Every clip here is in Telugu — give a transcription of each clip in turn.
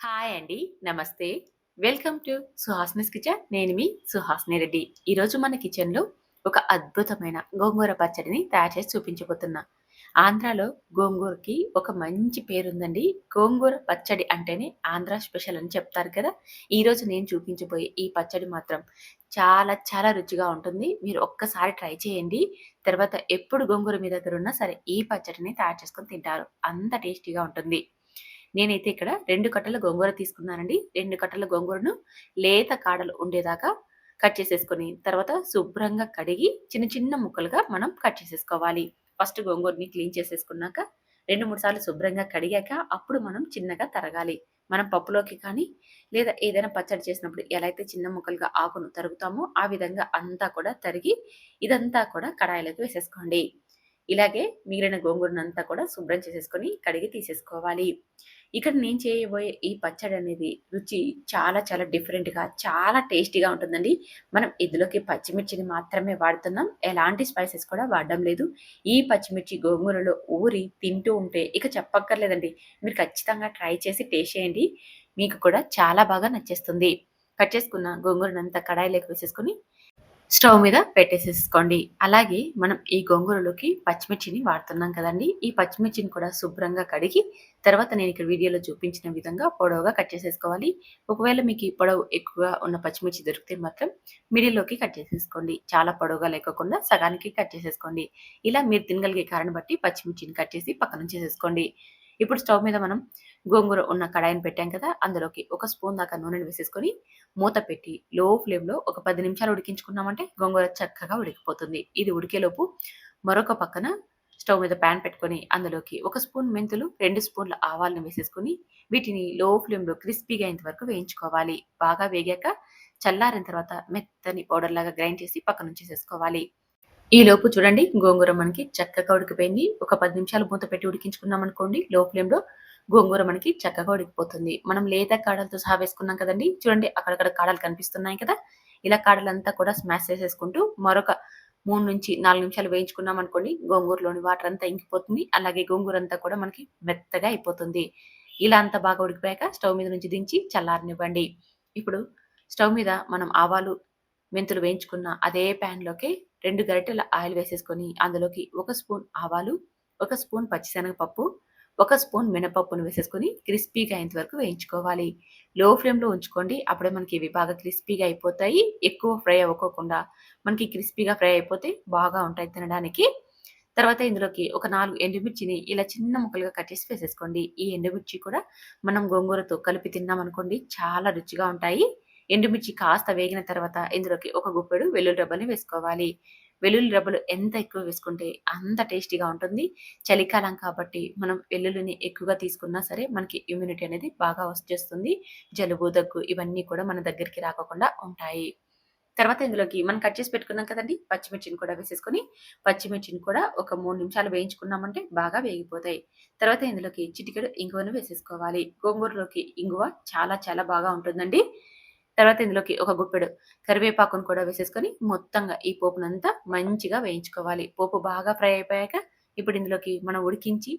హాయ్ అండి. నమస్తే. Welcome to Suhasni's kitchen. నేను మీ సుహాస్ని రెడ్డి. ఈరోజు మన కిచెన్‌లో ఒక అద్భుతమైన గోంగూర పచ్చడిని తయారు చేసి చూపించబోతున్నా. ఆంధ్రాలో గోంగూరకి ఒక మంచి పేరుందండి. గోంగూర పచ్చడి అంటేనే ఆంధ్ర స్పెషల్ అని చెప్తారు కదా! ఈరోజు నేను చూపించబోయే ఈ పచ్చడి మాత్రం చాలా చాలా రుచిగా ఉంటుంది. మీరు ఒక్కసారి ట్రై చేయండి. తర్వాత ఎప్పుడు గోంగూర మీ దగ్గర ఉన్నా సరే ఈ పచ్చడిని తయారు చేసుకొని తింటారు. అంత టేస్టీగా ఉంటుంది. నేనైతే ఇక్కడ రెండు కట్టల గోంగూర తీసుకున్నానండి. రెండు కట్టల గోంగూరను లేత కాడలు ఉండేదాకా కట్ చేసేసుకొని, తర్వాత శుభ్రంగా కడిగి చిన్న చిన్న ముక్కలుగా మనం కట్ చేసేసుకోవాలి. ఫస్ట్ గోంగూరని క్లీన్ చేసేసుకున్నాక 2, 3 సార్లు శుభ్రంగా కడిగాక అప్పుడు మనం చిన్నగా తరగాలి. మనం పప్పులోకి కానీ, లేదా ఏదైనా పచ్చడి చేసినప్పుడు ఎలా అయితే చిన్న ముక్కలుగా ఆకును తరుగుతామో, ఆ విధంగా అంతా కూడా తరిగి ఇదంతా కూడా కడాయిలోకి వేసేసుకోండి. ఇలాగే మిగిలిన గోంగూరనంతా కూడా శుభ్రం చేసేసుకొని కడిగి తీసేసుకోవాలి. ఇక్కడ నేను చేయబోయే ఈ పచ్చడి అనేది రుచి చాలా చాలా డిఫరెంట్‌గా చాలా టేస్టీగా ఉంటుందండి. మనం ఇందులోకి పచ్చిమిర్చిని మాత్రమే వాడుతున్నాం. ఎలాంటి స్పైసెస్ కూడా వాడడం లేదు. ఈ పచ్చిమిర్చి గోంగూరలో ఊరి తింటూ ఉంటే ఇక చెప్పక్కర్లేదండి. మీరు ఖచ్చితంగా ట్రై చేసి టేస్ట్ చేయండి. మీకు కూడా చాలా బాగా నచ్చేస్తుంది. కట్ చేసుకున్న గోంగూరనంతా కడాయిలోకి వేసేసుకొని స్టవ్ మీద పెట్టేసేసుకోండి. అలాగే మనం ఈ గోంగూరలోకి పచ్చిమిర్చిని వాడుతున్నాం కదండీ! ఈ పచ్చిమిర్చిని కూడా శుభ్రంగా కడిగి, తర్వాత నేను ఇక్కడ వీడియోలో చూపించిన విధంగా పొడవుగా కట్ చేసేసుకోవాలి. ఒకవేళ మీకు ఈ పొడవు ఎక్కువగా ఉన్న పచ్చిమిర్చి దొరికితే మాత్రం మిడిల్‌లోకి కట్ చేసేసుకోండి. చాలా పొడవుగా లేకోకుండా సగానికి కట్ చేసేసుకోండి. ఇలా మీరు తినగలిగే కారణం బట్టి పచ్చిమిర్చిని కట్ చేసి పక్కనుంచేసేసుకోండి. ఇప్పుడు స్టవ్ మీద మనం గోంగూర ఉన్న కడాయిని పెట్టాం కదా! అందులోకి ఒక స్పూన్ దాకా నూనెను వేసేసుకొని, మూత పెట్టి లో ఫ్లేమ్‌లో ఒక పది నిమిషాలు ఉడికించుకున్నామంటే గోంగూర చక్కగా ఉడికిపోతుంది. ఇది ఉడికేలోపు మరొక పక్కన స్టవ్ మీద ప్యాన్ పెట్టుకొని, అందులోకి ఒక స్పూన్ మెంతులు, రెండు స్పూన్ల ఆవాలను వేసేసుకొని, వీటిని లో ఫ్లేమ్‌లో క్రిస్పీగా అయ్యేంత వరకు వేయించుకోవాలి. బాగా వేగాక చల్లారిన తర్వాత మెత్తని పౌడర్ లాగా గ్రైండ్ చేసి ఈ ఈలోపు చూడండి గోంగూర మనకి చక్కగా ఉడికిపోయింది. ఒక పది నిమిషాలు మూత పెట్టి ఉడికించుకున్నామనుకోండి లో ఫ్లేమ్‌లో గోంగూర మనకి చక్కగా ఉడికిపోతుంది. మనం లేత కాడలతో సహా వేసుకున్నాం కదండీ! చూడండి అక్కడక్కడ కాడలు కనిపిస్తున్నాయి కదా! ఇలా కాడలంతా కూడా స్మాష్ చేసేసుకుంటూ మరొక 3-4 నిమిషాలు వేయించుకున్నాం అనుకోండి గోంగూరలోని వాటర్ అంతా ఇంకిపోతుంది. అలాగే గోంగూర అంతా కూడా మనకి మెత్తగా అయిపోతుంది. ఇలా అంతా బాగా ఉడికిపోయాక స్టవ్ మీద నుంచి దించి చల్లారనివ్వండి. ఇప్పుడు స్టవ్ మీద మనం ఆవాలు, మెంతులు వేయించుకున్న అదే ప్యాన్లోకి రెండు గరిటెల ఆయిల్ వేసేసుకొని, అందులోకి ఒక స్పూన్ ఆవాలు, ఒక స్పూన్ పచ్చిశనగపప్పు, ఒక స్పూన్ మినపప్పును వేసేసుకొని క్రిస్పీగా అయ్యేంత వరకు వేయించుకోవాలి. లో ఫ్లేమ్‌లో ఉంచుకోండి. అప్పుడే మనకి ఇవి బాగా క్రిస్పీగా అయిపోతాయి. ఎక్కువ ఫ్రై అవ్వకోకుండా మనకి క్రిస్పీగా ఫ్రై అయిపోతే బాగా ఉంటాయి తినడానికి. తర్వాత ఇందులోకి ఒక నాలుగు ఎండుమిర్చిని ఇలా చిన్న ముక్కలుగా కట్ చేసి వేసేసుకోండి. ఈ ఎండుమిర్చి కూడా మనం గోంగూరతో కలిపి తిన్నామనుకోండి చాలా రుచిగా ఉంటాయి. ఎండుమిర్చి కాస్త వేగిన తర్వాత ఇందులోకి ఒక గుప్పెడు వెల్లుల్లి రబ్బని వేసుకోవాలి. వెల్లుల్లి రబ్బలు ఎంత ఎక్కువ వేసుకుంటే అంత టేస్టీగా ఉంటుంది. చలికాలం కాబట్టి మనం వెల్లుల్లిని ఎక్కువగా తీసుకున్నా సరే మనకి ఇమ్యూనిటీ అనేది బాగా వచ్చేస్తుంది. జలుబు, దగ్గు ఇవన్నీ కూడా మన దగ్గరికి రాకుండా ఉంటాయి. తర్వాత ఇందులోకి మనం కట్ చేసి పెట్టుకున్నాం కదండి పచ్చిమిర్చిని కూడా వేసేసుకొని, పచ్చిమిర్చిని కూడా ఒక మూడు నిమిషాలు వేయించుకున్నామంటే బాగా వేగిపోతాయి. తర్వాత ఇందులోకి చిటికెడు ఇంగువను వేసేసుకోవాలి. గోంగూరలోకి ఇంగువ చాలా చాలా బాగా ఉంటుందండి. తర్వాత ఇందులోకి ఒక గుప్పెడు కరివేపాకును కూడా వేసేసుకొని మొత్తంగా ఈ పోపునంతా మంచిగా వేయించుకోవాలి. పోపు బాగా ఫ్రై అయిపోయాక ఇప్పుడు ఇందులోకి మనం ఉడికించి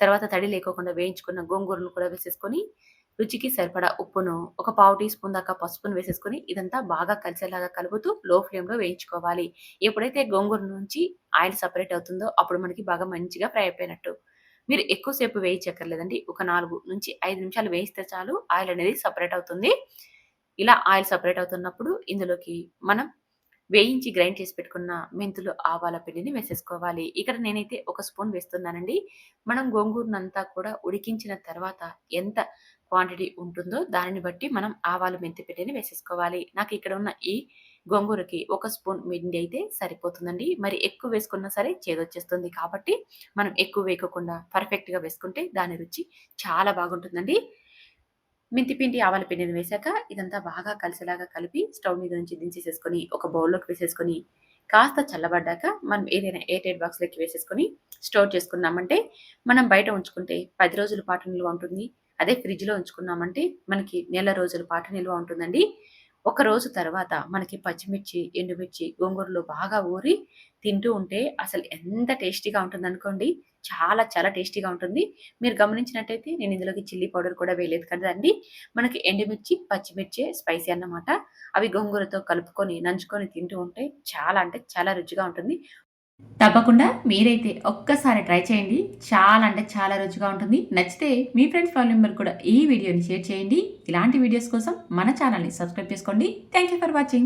తర్వాత తడి లేకోకుండా వేయించుకున్న గోంగూరను కూడా వేసేసుకొని, రుచికి సరిపడా ఉప్పును, ఒక పావు టీ స్పూన్ దాకా పసుపును వేసేసుకొని ఇదంతా బాగా కలిసేలాగా కలుపుతూ లో ఫ్లేమ్‌లో వేయించుకోవాలి. ఎప్పుడైతే గోంగూర నుంచి ఆయిల్ సపరేట్ అవుతుందో అప్పుడు మనకి బాగా మంచిగా ఫ్రై అయిపోయినట్టు. మీరు ఎక్కువసేపు వేయించక్కర్లేదండి. ఒక 4-5 నిమిషాలు వేయిస్తే చాలు ఆయిల్ అనేది సపరేట్ అవుతుంది. ఇలా ఆయిల్ సపరేట్ అవుతున్నప్పుడు ఇందులోకి మనం వేయించి గ్రైండ్ చేసి పెట్టుకున్న మెంతులు, ఆవాల పిండిని వేసేసుకోవాలి. ఇక్కడ నేనైతే ఒక స్పూన్ వేస్తున్నానండి. మనం గోంగూరనంతా కూడా ఉడికించిన తర్వాత ఎంత క్వాంటిటీ ఉంటుందో దానిని బట్టి మనం ఆవాలు, మెంతి పిండిని వేసేసుకోవాలి. నాకు ఇక్కడ ఉన్న ఈ గోంగూరకి ఒక స్పూన్ మిండి అయితే సరిపోతుందండి. మరి ఎక్కువ వేసుకున్నా సరే చేదొచ్చేస్తుంది. కాబట్టి మనం ఎక్కువ వేయకుండా పర్ఫెక్ట్‌గా వేసుకుంటే దాని రుచి చాలా బాగుంటుందండి. మెంతి పిండి, ఆవాల పిండిని వేశాక ఇదంతా బాగా కలిసేలాగా కలిపి స్టవ్ మీద నుంచి దించేసేసుకొని ఒక బౌల్‌లోకి వేసేసుకొని, కాస్త చల్లబడ్డాక మనం ఏదైనా ఎయిర్‌టైట్ బాక్స్‌లోకి వేసేసుకొని స్టోర్ చేసుకున్నామంటే, మనం బయట ఉంచుకుంటే పది రోజుల పాటు నిల్వ ఉంటుంది. అదే ఫ్రిడ్జ్‌లో ఉంచుకున్నామంటే మనకి నెల రోజుల పాటు నిల్వ ఉంటుందండి. ఒక రోజు తర్వాత మనకి పచ్చిమిర్చి, ఎండుమిర్చి గోంగూరలో బాగా ఊరి తింటూ ఉంటే అసలు ఎంత టేస్టీగా ఉంటుంది అనుకోండి చాలా చాలా టేస్టీగా ఉంటుంది. మీరు గమనించినట్టయితే నేను ఇందులోకి చిల్లీ పౌడర్ కూడా వేయలేదు కదండీ. మనకి ఎండుమిర్చి, పచ్చిమిర్చే స్పైసీ అన్నమాట. అవి గోంగూరతో కలుపుకొని, నంచుకొని తింటూ ఉంటే చాలా అంటే చాలా రుచిగా ఉంటుంది. తప్పకుండా మీరైతే ఒక్కసారి ట్రై చేయండి. చాలా అంటే చాలా రుచిగా ఉంటుంది. నచ్చితే మీ ఫ్రెండ్స్, ఫ్యామిలీ మెంబర్ కూడా ఈ వీడియోని షేర్ చేయండి. ఇలాంటి వీడియోస్ కోసం మన ఛానల్‌ని సబ్స్క్రైబ్ చేసుకోండి. Thank you for watching.